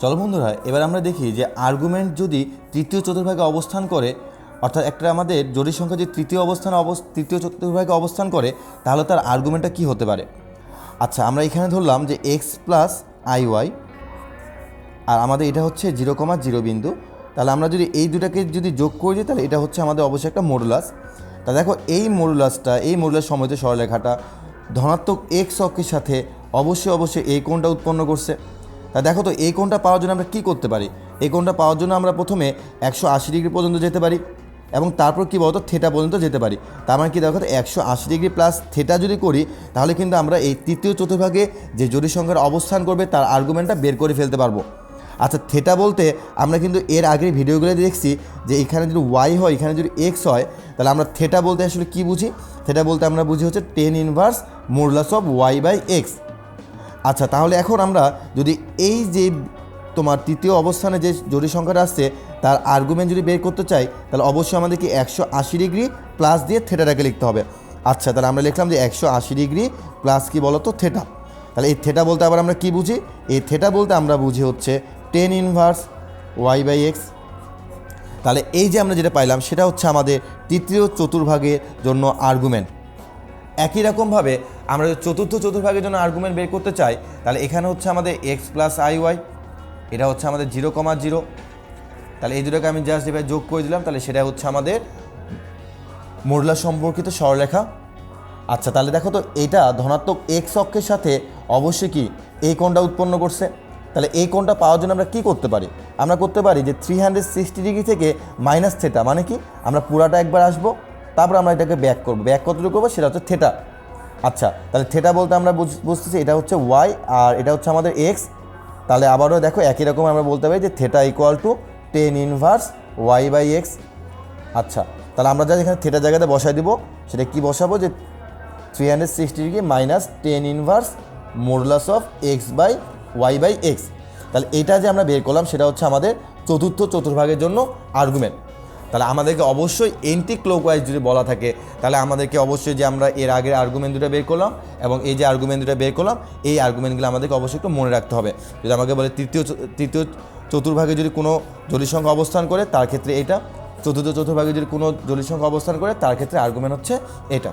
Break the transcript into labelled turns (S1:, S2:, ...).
S1: চলো বন্ধুরা, এবার আমরা দেখি যে আর্গুমেন্ট যদি তৃতীয় চতুর্ভাগে অবস্থান করে, অর্থাৎ একটা আমাদের জটিল সংখ্যা যদি তৃতীয় অবস্থানে অবস, তৃতীয় চতুর্ভাগে অবস্থান করে, তাহলে তার আর্গুমেন্টটা কী হতে পারে? আচ্ছা আমরা এখানে ধরলাম যে এক্স প্লাস আই ওয়াই আর আমাদের এটা হচ্ছে জিরো কমা জিরো বিন্দু। তাহলে আমরা যদি এই দুটাকে যদি যোগ করে দিই, তাহলে এটা হচ্ছে আমাদের অবশ্যই একটা মডুলাস তা দেখো, এই মডুলাসটা এই মডুলাস সময়ত সরলেখাটা ধনাত্মক এক্স অক্ষের সাথে অবশ্যই অবশ্যই এই কোণটা উৎপন্ন করছে। তা দেখো তো, এই কোণটা পাওয়ার জন্য আমরা কী করতে পারি? এই কোণটা পাওয়ার জন্য আমরা প্রথমে একশো আশি ডিগ্রি পর্যন্ত যেতে পারি এবং তারপর কী বলতো, থেটা পর্যন্ত যেতে পারি। তার মানে কি দেখো একশো আশি ডিগ্রি প্লাস থেটা যদি করি, তাহলে কিন্তু আমরা এই তৃতীয় চতুর্ভাগে যে জটিল সংখ্যার অবস্থান করবে, তার আর্গুমেন্টটা বের করে ফেলতে পারব। আচ্ছা থেটা বলতে আমরা কিন্তু এর আগের ভিডিওগুলো দেখছি যে এখানে যদি ওয়াই হয়, এখানে যদি এক্স হয়, তাহলে আমরা থেটা বলতে আসলে কি বুঝি? থেটা বলতে আমরা বুঝি হচ্ছে tan inverse modulus of Y by X আচ্ছা তাহলে এখন আমরা যদি এই যে তোমার তৃতীয় অবস্থানে যে জটিল সংখ্যাটা আসছে, তার আর্গুমেন্ট যদি বের করতে চাই, তাহলে অবশ্যই আমাদেরকে একশো আশি ডিগ্রি প্লাস দিয়ে থেটাটাকে লিখতে হবে। আচ্ছা তাহলে আমরা লিখলাম যে একশো আশি ডিগ্রি প্লাস কি বলতো? থেটা তাহলে এই থেটা বলতে আবার আমরা কি বুঝি? এই থেটা বলতে আমরা বুঝি হচ্ছে tan inverse Y by X তাহলে এই যে আমরা যেটা পাইলাম, সেটা হচ্ছে আমাদের তৃতীয় চতুর্ভাগের জন্য আর্গুমেন্ট একই রকমভাবে আমরা যদি চতুর্থ, চতুর্ভাগের জন্য আর্গুমেন্ট বের করতে চাই, তাহলে এখানে হচ্ছে আমাদের এক্স প্লাস আই ওয়াই এটা হচ্ছে আমাদের জিরো কমা জিরো তাহলে এই দুটোকে আমি জাস্ট এবার যোগ করে দিলাম, তাহলে সেটা হচ্ছে আমাদের মোডলা সম্পর্কিত সরলেখা আচ্ছা তাহলে দেখো তো এটা ধনাত্মক এক্স অক্ষের সাথে অবশ্যই কি এই কোণটা উৎপন্ন করছে? তাহলে এই কোণটা পাওয়ার জন্য আমরা কি করতে পারি? আমরা করতে পারি যে থ্রি হান্ড্রেড সিক্সটি ডিগ্রি থেকে মাইনাস থেটা মানে কি? আমরা পুরাটা একবার আসব। তারপর আমরা এটাকে ব্যাক করব। ব্যাক কতটুকু করব সেটা হচ্ছে থেটা আচ্ছা তাহলে থেটা বলতে আমরা বুঝ- বুঝতেছি এটা হচ্ছে ওয়াই আর এটা হচ্ছে আমাদের এক্স তাহলে আবারও দেখো একই রকম আমরা বলতে পারি যে theta equal to tan inverse Y by X আচ্ছা তাহলে আমরা যা এখানে থেটা জায়গাতে বসাই দিব, সেটা কি বসাবো? যে three hundred sixty degree minus tan inverse modulus of X by Y by X তাহলে এটা যে আমরা বের করলাম সেটা হচ্ছে আমাদের চতুর্থ চতুর্ভাগের জন্য আর্গুমেন্ট তাহলে আমাদেরকে অবশ্যই এন্টি ক্লোকওয়াইজ যদি বলা থাকে, তাহলে আমাদেরকে অবশ্যই যে আমরা এর আগের আর্গুমেন্ট দুটো বের করলাম এবং এই যে আর্গুমেন্ট দুটো বের করলাম, এই আর্গুমেন্টগুলো আমাদেরকে অবশ্যই একটু মনে রাখতে হবে। যদি আমাকে বলে তৃতীয় তৃতীয় চতুর্ভাগে যদি কোনো জটিল সংখ্যা অবস্থান করে, তার ক্ষেত্রে এটা। চতুর্থ চতুর্ভাগে যদি কোনো জটিল সংখ্যা অবস্থান করে, তার ক্ষেত্রে আর্গুমেন্ট হচ্ছে এটা।